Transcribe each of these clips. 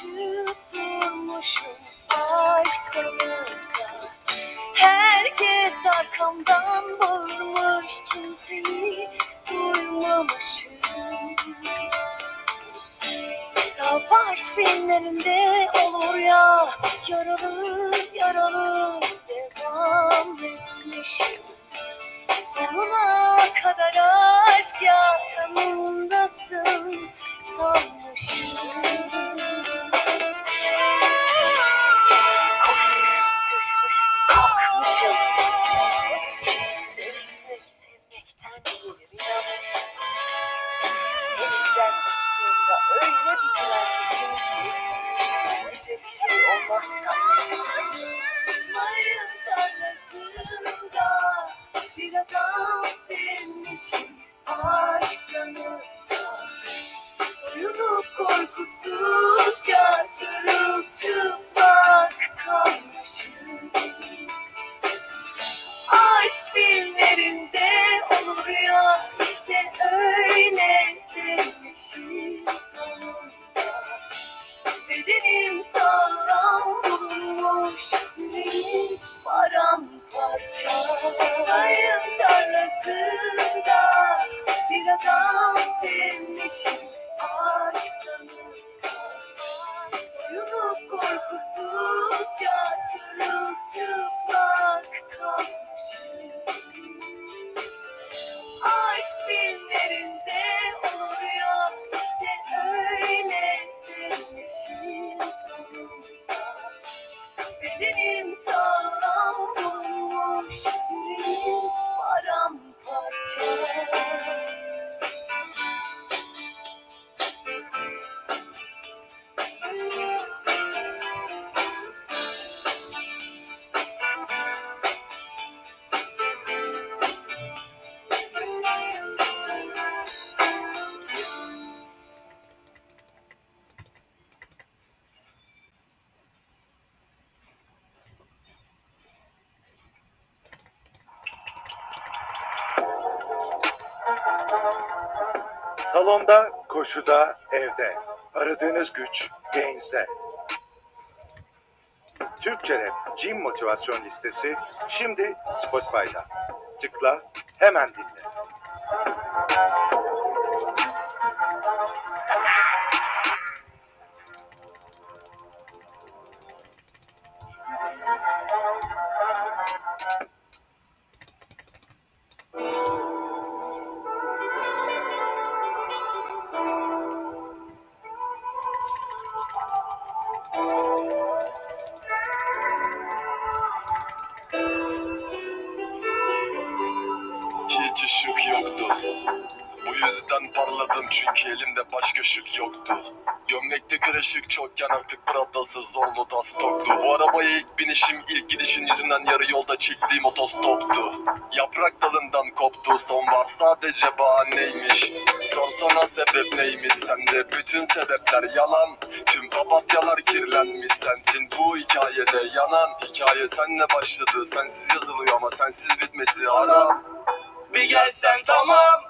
aşık durmuşum aşk sınırda Herkes arkamdan bağırmış kimseyi duymamışım Hesap aşk filmlerinde olur ya Yaralı yaralı devam etmişim. Sonuna kadar aşk ya didn't Komşuda, evde. Aradığınız güç Gains'de. Türkçe Rap Gym Motivasyon Listesi şimdi Spotify'da. Tıkla hemen dinle. Prada'sı zorlu da stoklu Bu arabaya ilk binişim ilk gidişin yüzünden yarı yolda çektiğim otostoptu Yaprak dalından koptu sonbahar sadece bahaneymiş. Sorsana sebep neymiş sende bütün sebepler yalan. Tüm papatyalar kirlenmiş sensin bu hikayede yanan. Hikaye senle başladı sensiz yazılıyor ama sensiz bitmesi haram. Bir gelsen tamam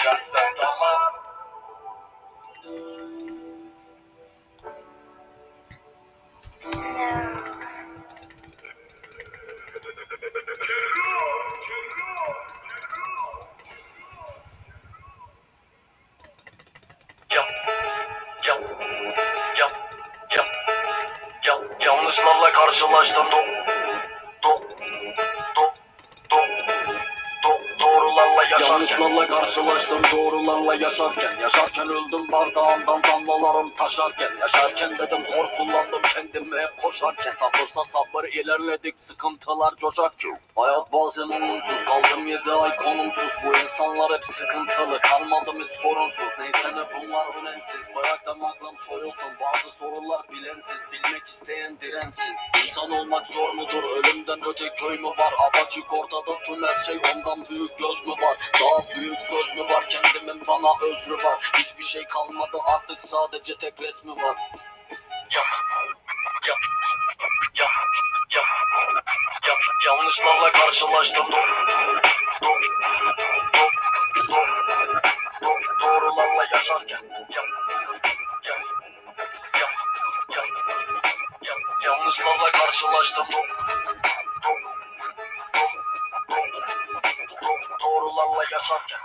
Bir gelsen Yanlışlarla karşılaştım doğrularla yaşarken. Yaşarken öldüm bardağından damlalarım taşarken. Yaşarken dedim hor kullandım kendimi hep koşarken. Sabırsa sabır ilerledik sıkıntılar coşarken Hayat bazen umutsuz kaldım yedi ay konumsuz. Bu insanlar hep sıkıntılı kalmadım hiç sorunsuz. Neyse de bunlar önemsiz bıraktım aklım soyulsun. Bazı sorular bilensiz bilmek isteyen dirensin. İnsan olmak zor mudur? Ölümden öte köy mü var? Apaçık ortada tüm her şey ondan büyük göz mü var? Daha büyük söz mü var kendimin bana özrü var. Hiçbir şey kalmadı artık sadece tek resmi var. Yap, yap, yap, yap, yap, yanlışlarla karşılaştım. Do, do, do, do, do, doğrularla yaşarken. Yap, yap, yap, yap, yap, yanlışlarla karşılaştım. Do, doğrularla yaşarken.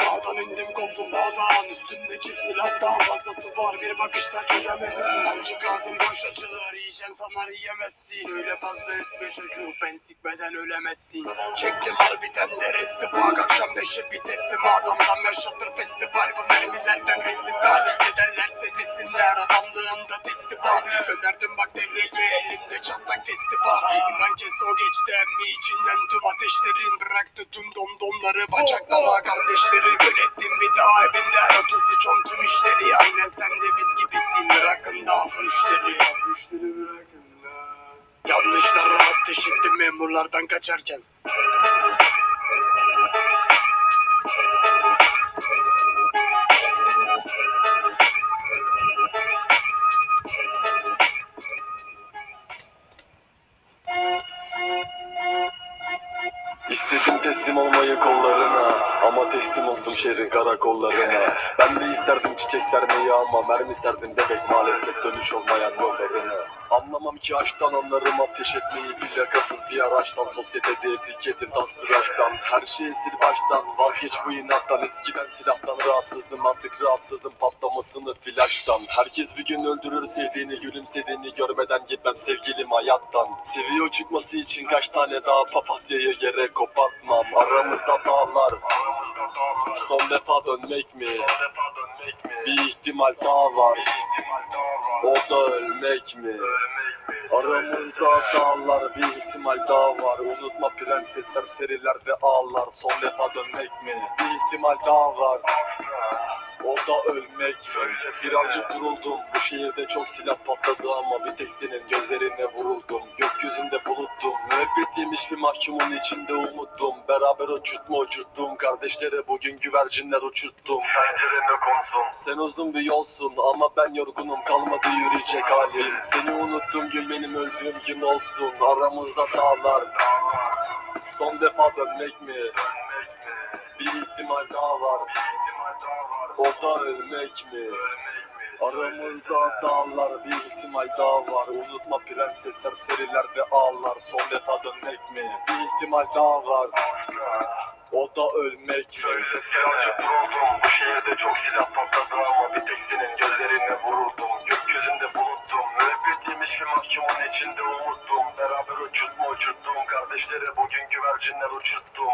Dağdan indim koptum bağdan. Üstümde çift silahtan fazlası var. Bir bakışta çözemezsin. Amcık ağzım boş açılır. Yiyeceğim sanar yiyemezsin. Öyle fazla esme çocuk Ben sikmeden ölemezsin. Çektim harbiden de resti. Bak Akşam neşe bir teslim. Adamdan yaşatır festival Bu mermilerden festival Ne derlerse desinler Adamlığında testi var Önerdim bak devreye Elimde çatlak testi var İnan kes o geçti emmi içinden tüm ateşlerin Bıraktı tüm domdomları Bacaklara kardeşleri Yönettim bir daha evinden 33 on tüm işleri Aynen sen de biz gibisin. Bırakın da bu işleri. Bu işleri bırakın da Yanlışlara ateş ettim memurlardan kaçarken İstedim Ama teslim oldum şehrin karakollarına. Ben de isterdim çiçek sermeyi ama Mermi serdim bebek maalesef dönüş olmayan yollarına. Anlamam ki aşktan anlarım ateş etmeyi Plakasız bir araçtan Sosyetede etiketim tas tıraştan Her şeyi sil baştan Vazgeç bu inattan. Eskiden silahtan rahatsızdım Artık rahatsızım patlamasını flaştan. Herkes bir gün öldürür sevdiğini Gülümsediğini görmeden gitmez sevgilim hayattan. Seviyor çıkması için kaç tane daha papatyayı yere kopartmam Aramızda dağlar Son defa dönmek mi? Bir ihtimal daha var O da ölmek mi? Aramızda dağlar bir ihtimal daha var Unutma prensesler serilerde ağlar Son defa dönmek mi? Bir ihtimal daha var o da ölmek mi? Birazcık vuruldum. Bu şehirde çok silah patladı ama Bir tek senin gözlerine vuruldum. Gökyüzünde buluttum. Müebbet yemiş bir mahkumun içinde umuttum. Beraber uçurtma uçurttum. Kardeşlere bugün güvercinler uçurttum. Sen uzun bir yolsun ama ben yorgunum. Kalmadı yürüyecek halim. Seni unuttum gün benim öldüğüm gün olsun. Aramızda dağlar. Son defa dönmek mi? Bir ihtimal daha var. O da ölmek mi? Aramızda dağlar bir ihtimal daha var. Unutma prensesler serilerde ağlar. Son defa dönmek mi? Bir ihtimal daha var. O da ölmek mi? Birazcık vuruldum Bu şehirde çok silah patladı ama Bir tek senin gözlerine vuruldum. Gökyüzünde buluttum. Müebbet yemiş bir mahkumun içinde umuttum Beraber uçurtma uçurttum Kardeşlere bugün güvercinler uçurttum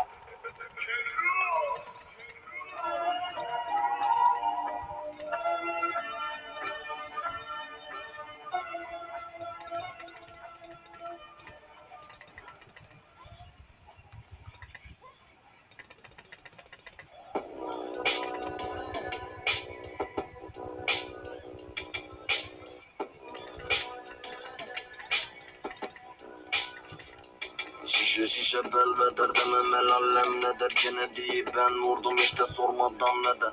Kennedy'yi ben vurdum işte sormadan neden?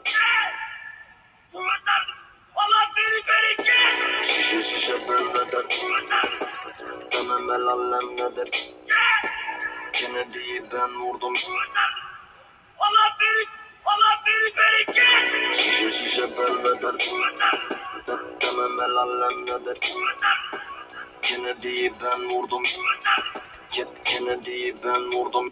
Şişe şişe belveder demem el allem ne der? Kennedy'yi ben vurdum. Şişe şişe belveder de- demem el allem ne der? Kennedy'yi ben vurdum. Ke- Kennedy'yi ben vurdum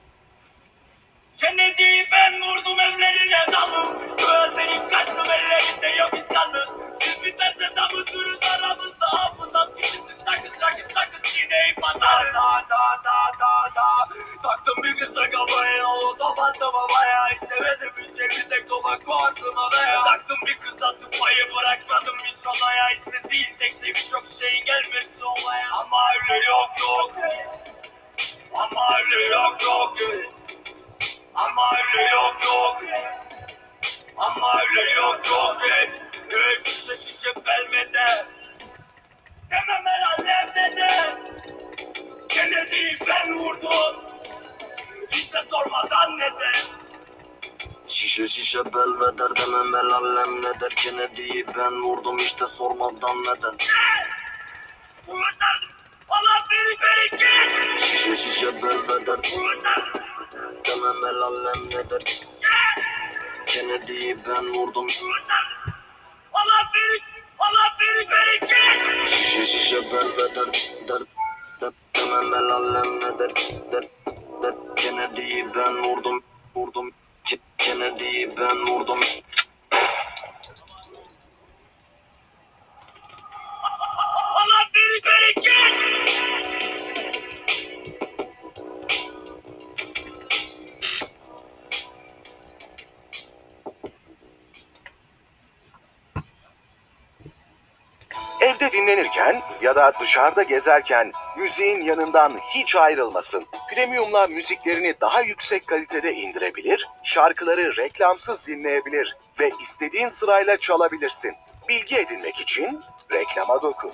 Kennedy'yi ben vurdum evlerine dalım Gözlerim kaçtım ellerinde yok hiç kanlı Biz biterse damı dururuz aramızda. Hafız az kişisin sakız rakip sakız. Çiğneyi patar Da da da da da. Taktım bir kısa kafaya o topattım havaya. İstemedim bir tek topak kovarsın havaya. Taktım bir kısa tıpayı bırakmadım hiç olaya. İstediğin tek şey birçok şeyin gelmesi olaya. Ama öyle yok yok. Ama öyle yok yok ama öyle yok yok. Ama öyle yok yok. Üç şişe şişe belmede Demem herhalde dedi. Kennedy'yi ben vurdum. İşte sormadan neden Şişe şişe belveder demem el allem ne der? Kennedy'yi ben vurdum işte sormadan neden Vurmasardım Allah beni bereket Şişe şişe belveder Vurmasardım demem el allem ne der Kennedy'yi ben vurdum. Allah beni Allah beni bereket Şişe şişe belveder der der demem el allem ne der der der Kennedy'yi ben vurdum vurdum. Ke- Kennedy'yi ben vurdum Evde dinlenirken ya da dışarıda gezerken müziğin yanından hiç ayrılmasın. Premium'la müziklerini daha yüksek kalitede indirebilir, şarkıları reklamsız dinleyebilir ve istediğin sırayla çalabilirsin. Bilgi edinmek için reklama dokun.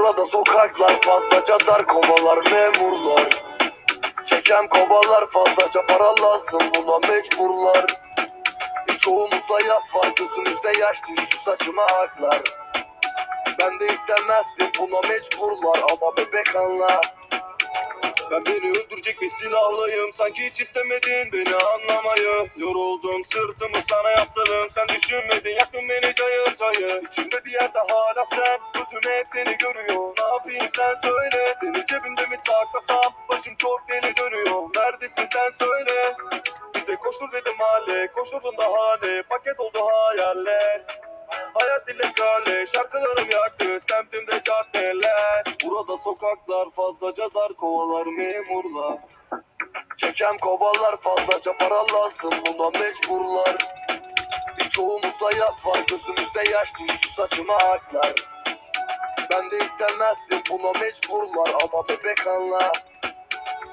Burada sokak sokaklar fazlaca dar kovalar memurlar. Çeken kovalar fazlaca para lazım buna mecburlar. Birçoğumuzda yas var gözümüzde yaş düştü saçıma aklar. Ben de istemezdim buna mecburlar ama bebek anlar ben beni öldürecek bir silahlıyım. Sanki hiç istemedin beni anlamayı. Yoruldum sırtımı sana yasladım Sen düşünmedin yaktın beni cayır cayır. İçimde bir yerde hala sen. Gözüm hep seni görüyor. Ne yapayım sen söyle. Seni cebimde mi saklasam? Başım çok deli dönüyor. Neredesin sen söyle Bize koştur dedim hale Koşturdum da hale Paket oldu hayaller. Hayat illegale şarkılarım yaktı semtimde caddeler. Burada sokaklar fazlaca dar kovalar memurlar. Çeken kovalar fazlaca para lazım buna mecburlar. Birçoğumuzda yas var gözümüzde yaş düştü saçıma aklar Ben de istemezdim buna mecburlar ama bebek anlar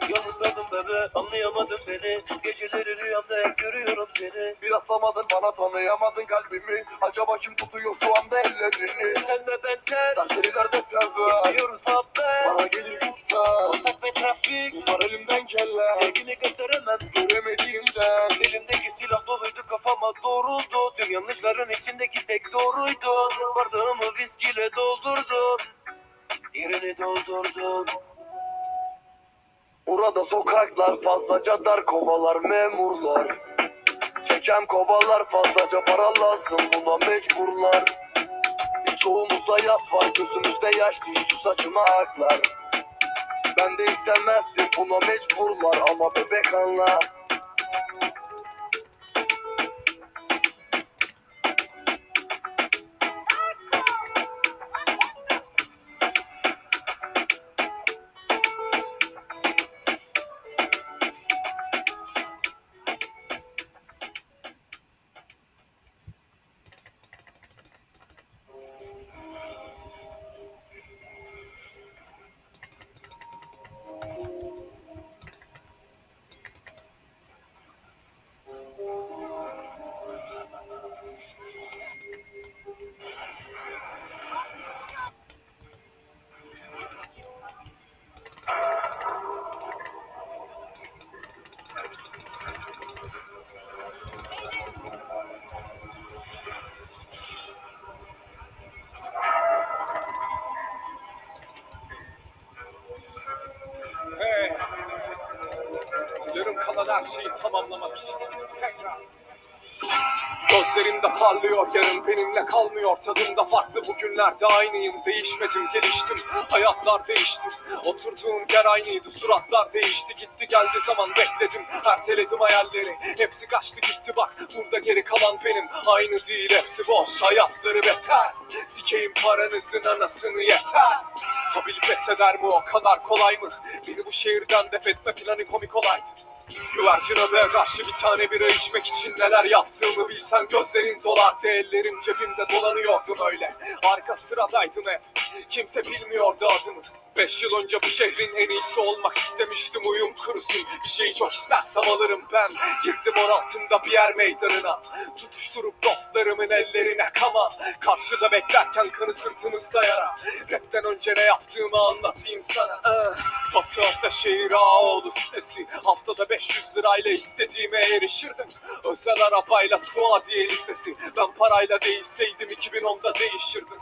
Yalnız kaldım bebe anlayamadın beni. Geceleri rüyamda hep görüyorum seni. Bir aslamadın bana tanıyamadın kalbimi. Acaba kim tutuyor şu anda ellerini? Sen ve ben ters. Serseriler de sever İstiyoruz muhabbet. Bana gelir güçler Kontak ve trafik. Bunlar elimden keller Sevgini gösteremem. Göremediğimden. Elimdeki silah doluydu kafama doğruldu. Tüm yanlışların içindeki tek doğruydu. Bardağımı viskiyle doldurdum. Yerini doldurdum Burada sokaklar fazlaca dar kovalar memurlar. Çeken kovalar fazlaca para lazım buna mecburlar. Birçoğumuzda yas var gözümüzde yaş düştü saçıma aklar. Ben de istemezdim buna mecburlar ama bebek anlar tamamlamak için. Gözlerimde parlıyor yarın benimle kalmıyor. Tadımda farklı bugünlerde aynıyım. Değişmedim geliştim. Hayatlar değişti. Oturduğum yer aynıydı suratlar değişti. Gitti geldi zaman bekledim. Erteledim hayalleri. Hepsi kaçtı gitti. Bak burada geri kalan benim. Aynı değil hepsi boş. Hayatları beter. Sikeyim paranızın anasını yeter. Stabil pes mi? O kadar kolay mı? Beni bu şehirden def etme planı komik olaydı Güvercin adaya karşı bir tane bira içmek için neler yaptığımı bilsen gözlerin dolardı ellerim cebimde dolanıyordum öyle Arka sıradaydım hep kimse bilmiyordu adımı Beş yıl önce bu şehrin en iyisi olmak istemiştim uyum kurusun Bir şeyi çok istersem alırım ben. Girdim on altında bir yer meydanına. Tutuşturup dostlarımın ellerine kama. Karşıda beklerken kanı sırtımızda yara Rapten önce ne yaptığımı anlatayım sana. Batı Ataşehir Ağoğlu sitesi. Haftada 500 lirayla istediğime erişirdim. Özel arabayla Suadiye Lisesi. Ben parayla değilseydim 2010'da değişirdim.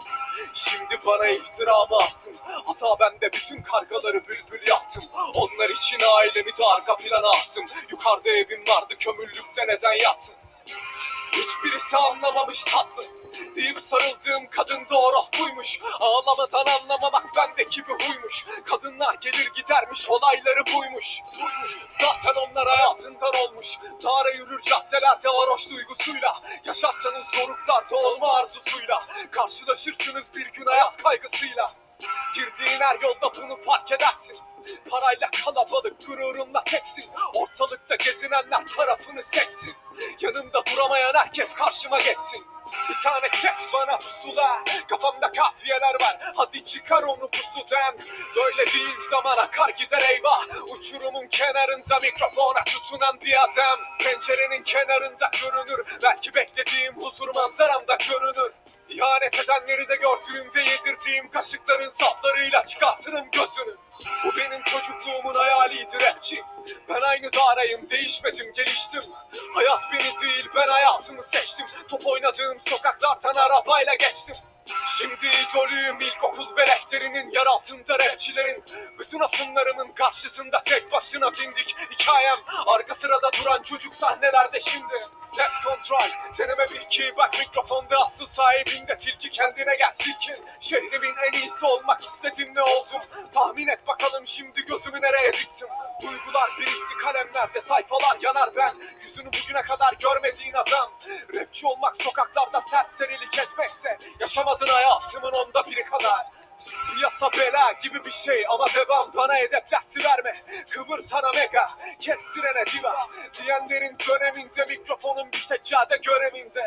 Şimdi bana iftiramı attın? Hata bende bütün kargaları bülbül yaptım Onlar için ailemi de arka plana attım. Yukarıda evim vardı kömürlükte neden yattın Hiçbirisi anlamamış tatlı. Deyip sarıldığım kadın da orospuymuş Ağlamadan anlamamak bendeki bir huymuş. Kadınlar gelir gidermiş olayları buymuş. Zaten onlar hayatından olmuş. Tara yürür caddelerde varoş duygusuyla. Yaşarsanız doruklarda olma arzusuyla. Karşılaşırsınız bir gün hayat kaygısıyla. Girdiğin her yolda bunu fark edersin Parayla kalabalık gururunla teksin. Ortalıkta gezinenler tarafını seksin. Yanımda duramayan herkes karşıma geçsin Bir tane ses bana pusula Kafamda kafiyeler var. Hadi çıkar onu pusudan Böyle değil zaman akar gider eyvah. Uçurumun kenarında mikrofona tutunan bir adam. Pencerenin kenarında görünür. Belki beklediğim huzur manzaramda görünür. İhanet edenleri de gördüğümde yedirdiğim kaşıkların saplarıyla çıkartırım gözünü. Bu benim çocukluğumun hayaliydi rapçi. Ben aynı dağdayım değişmedim geliştim. Hayat beni değil ben hayatımı seçtim. Top oynadığım sokaklardan arabayla geçtim Şimdi idolüyüm ilkokul veletlerinin yer altında rapçilerin Bütün asımlarımın karşısında tek başına dindik Hikayem. Arka sırada duran çocuk sahnelerde şimdi Ses kontrol. Deneme bir ki bak mikrofonda asıl sahibinde tilki kendine gel silkin. Şehrimin en iyisi olmak istedim ne oldum? Tahmin et bakalım şimdi gözümü nereye diktim? Duygular birikti kalemlerde sayfalar yanar ben. Yüzünü bugüne kadar görmediğin adam. Rapçi olmak sokaklarda serserilik etmekse Yaşamadın hayatımın onda biri kadar. Piyasa bela gibi bir şey ama devam bana edep dersi verme. Kıvır sana mega kestirene diva. Diyenlerin döneminde mikrofonun bir seccade görevinde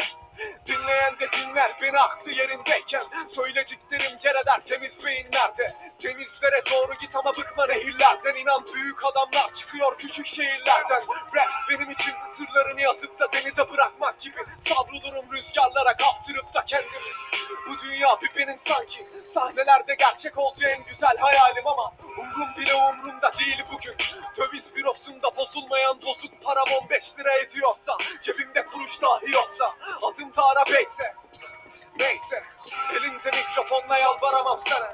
Dinleyen de dinler beni aklı yerindeyken. Söylediklerim yer eder temiz beyinlerde. Denizlere doğru git ama bıkma nehirlerden. İnan büyük adamlar çıkıyor küçük şehirlerden. Rap benim için sırlarını yazıp da denize bırakmak gibi. Savrulurum rüzgarlara kaptırıp da kendimi. Bu dünya bir benim sanki. Sahnelerde gerçek oldu en güzel hayalim ama Umrum bile umrumda değil bugün. Döviz bürosunda bozulmayan bozuk param 15 lira ediyorsa Cebimde kuruş dahi yoksa Adım da Arabeyse Neyse. Elinde mikrofonla yalvaramam sana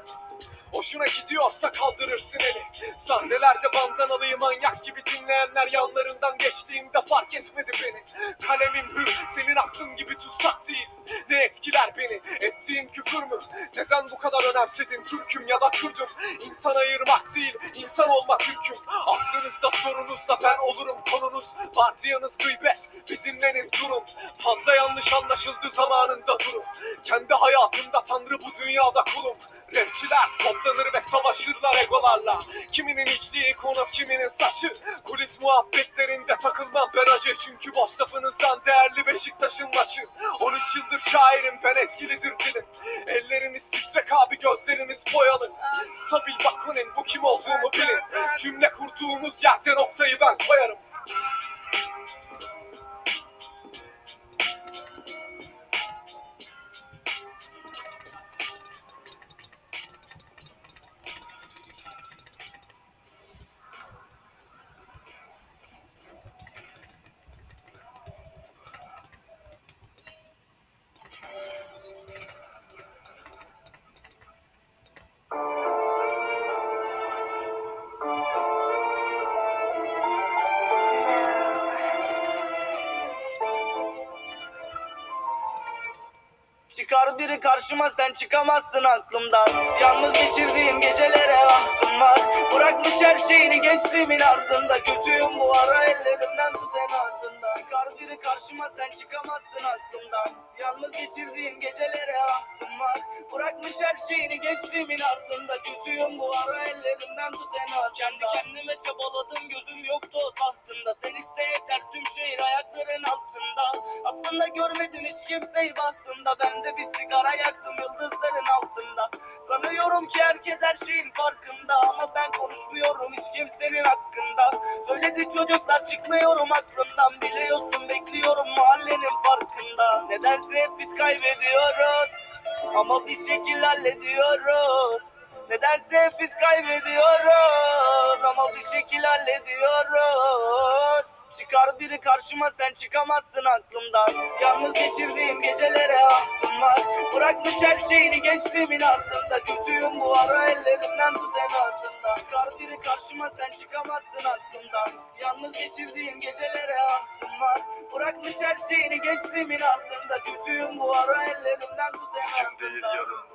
Hoşuna gidiyorsa kaldırırsın eli. Sahnelerde bandanalıyı manyak gibi dinleyenler yanlarından geçtiğinde fark etmedi beni. Kalemim hür senin aklın gibi tutsak değil. Ne etkiler beni? Ettiğin küfür mü? Neden bu kadar önemsedin? Türk'üm ya da Kürdüm İnsan ayırmak değil insan olmak hüküm Aklınızda sorunuzda ben olurum konunuz. Vardiyanız gıybet bir dinlenin durun Fazla yanlış anlaşıldı zamanında durun Kendi hayatımda tanrı bu dünyada kulum. Rapçiler toplanır ve savaşırlar egolarla. Kiminin içtiği konu kiminin saçı. Kulis muhabbetlerinde takılmam ben acı. Çünkü boş lafınızdan değerli Beşiktaş'ın maçı. 13 yıldır şairim ben etkilidir dilim. Elleriniz titrek abi gözleriniz boyalı. Stabil bakının bu kim olduğumu bilin. Cümle kurduğunuz yerde noktayı ben koyarım sen çıkamazsın aklımdan. Yalnız geçirdiğim gecelere ahtım var. Bırakmış her şeyini gençliğimin ardında. Kötüyüm bu ara ellerimden tut en azından. Çıkar biri karşıma sen çıkamazsın aklımdan. Yalnız geçirdiğim gecelere ahtım var. Bırakmış her şeyini gençliğimin ardında. Kötüyüm bu ara ellerimden tut en azından. Kendi kendime çabaladım gözüm yoktu o tahtında. Sen iste yeter tüm şehir ayakların altında. Aslında görmedim hiç kimseyi baktığımda Ben de bir sigara yaktım yıldızların altında Sanıyorum ki herkes her şeyin farkında Ama ben konuşmuyorum hiç kimsenin hakkında Söyledi çocuklar çıkmıyorum aklımdan Biliyorsun bekliyorum mahallenin farkında Nedense hep biz kaybediyoruz Ama bir şekil hallediyoruz Nedense hep biz kaybediyoruz ama bir şekil hallediyoruz. Çıkar biri karşıma sen çıkamazsın aklımdan. Yalnız geçirdiğim var. Bırakmış her şeyini gençliğimin ardında. Kötüyüm bu ara ellerimden tut en azından. Çıkar biri karşıma sen çıkamazsın aklımdan. Yalnız geçirdiğim gecelere ahtım var. Bırakmış her şeyini gençliğimin ardında. Kötüyüm bu ara ellerimden tut en yarın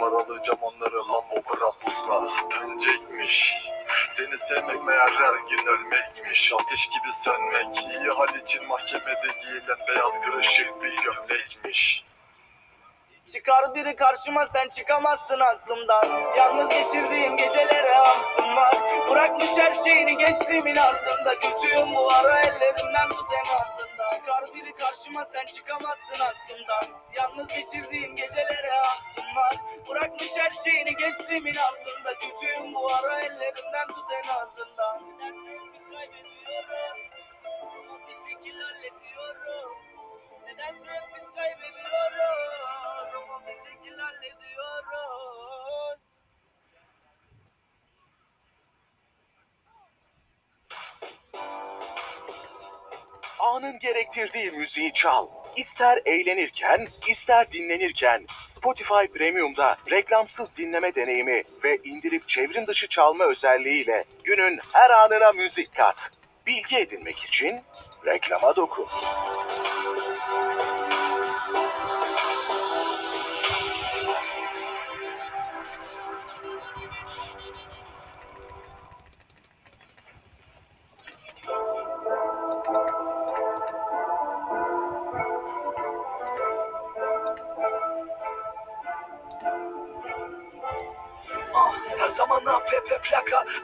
var Alacağım onları lan o pusla Dönecekmiş seni sevmek meğer her gün ölmekmiş. Ateş gibi sönmek. İyi hal için mahkemede giyilen beyaz kırışık bir gömlekmiş Çıkar biri karşıma sen çıkamazsın aklımdan. Yalnız geçirdiğim gecelere ahtım var. Bırakmış her şeyini gençliğimin ardında. Kötüyüm bu ara ellerimden tut en azından. Çıkar biri karşıma sen çıkamazsın aklımdan. Yalnız geçirdiğim gecelere ahtım var. Bırakmış her şeyini gençliğimin ardında. Kötüyüm bu ara ellerinden tut en azından. Nedense biz kaybediyoruz. Ama bir şekil hallediyoruz Nedense hep kaybediyoruz ama bir şekilde hallediyoruz. Anın gerektirdiği müziği çal. İster eğlenirken, ister dinlenirken Spotify Premium'da reklamsız dinleme deneyimi ve indirip çevrim dışı çalma özelliğiyle günün her anına müzik kat. Bilgi edinmek için reklama dokun.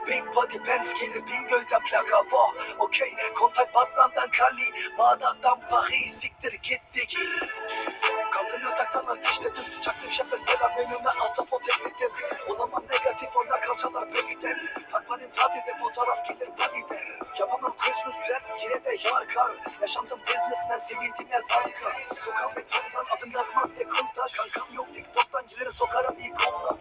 Big body Benz gelir Bingöl'den plaka Vah, okey Kontak Batman'dan Kali. Bağdat'tan Paris Siktir gittik Kaldım yataktan ateşledim Çaktım şefe selam önüme Ahtapot ekledim Olamam negatif onlar kalçalar peniden Fatma'nın tatilde fotoğraf gelir paniden Yapamam Christmas plan yine de yağar kar Yaşamdım businessman sevildim yer banka Sokağım betondan adım yazmaz de kumda Kankam yok TikTok'tan gelir sokarım ilk onda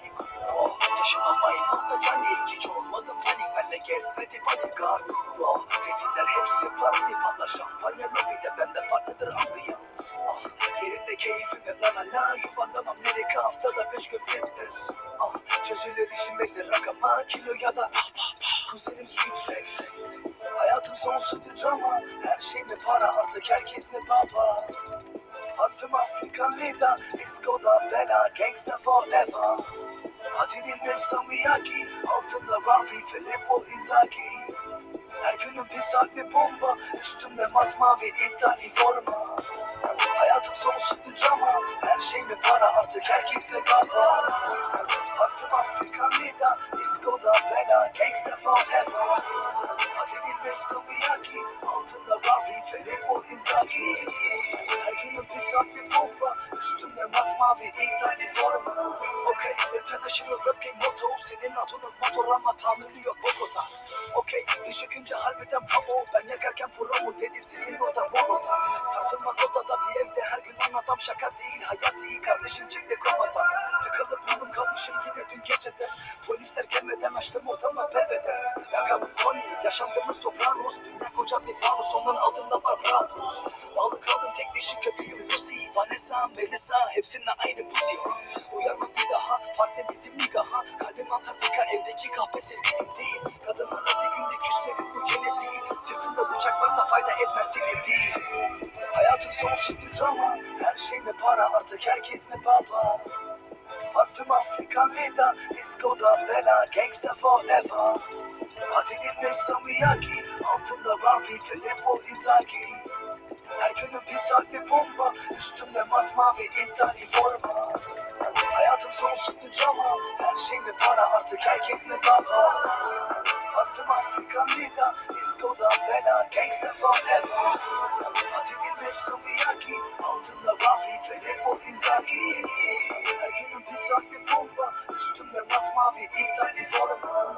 Rafi Filippo Inzaghi Her günüm bir saatli bomba. Üstümde masmavi iddialı masmavi iddialı forma Okey International Rap Game motto Senin adının motor ama yok Bogota. Okey Diş çökünce harbiden pavo Ben yakarken promo dedi sizin oda Bogota. Sarsılmaz odada bir evde her gün lan adam şaka değil. Hayat iyi kardeşim çıktı komadan Tıkalı buldum kalmışım yine dün geceden Polisler gelmeden açtım odama belveder Lakabım Tony yaşantımız sopranos. Dünya koca bir fanus onun altında var Brabus Bağlı kaldım tek dişi köpeğim Lucy Vanessa, Melissa hepsinde aynı buzi Uyarma bir daha farklı bizim nigaha. Kalbim Antarktika evdeki kahvesi benim değil. Kadınlara bir günde küsmedim bu yeni değil. Sırtımda bıçak varsa fayda etmez seni değil. Hayatım sonsuz bir drama. Her şey mi para? Artık herkes mi baba? Parfüm Afrikan Lida Disco'da bela Gangsta forever. Din Mr. Miyagi Altında Rafi Filippo Inzaghi Her günüm bir saatli bomba masmavi iddialı forma. Hayatım sonsuz bir drama Her şey mi para artık herkes mi baba? Parfüm Afrikan Lida Disco'da bela Gangsta forever. Hadi din Mr. Miyagi Altında Rafi Filippo Inzaghi Her günüm bir saatli bomba Üstümde masmavi iddialı forma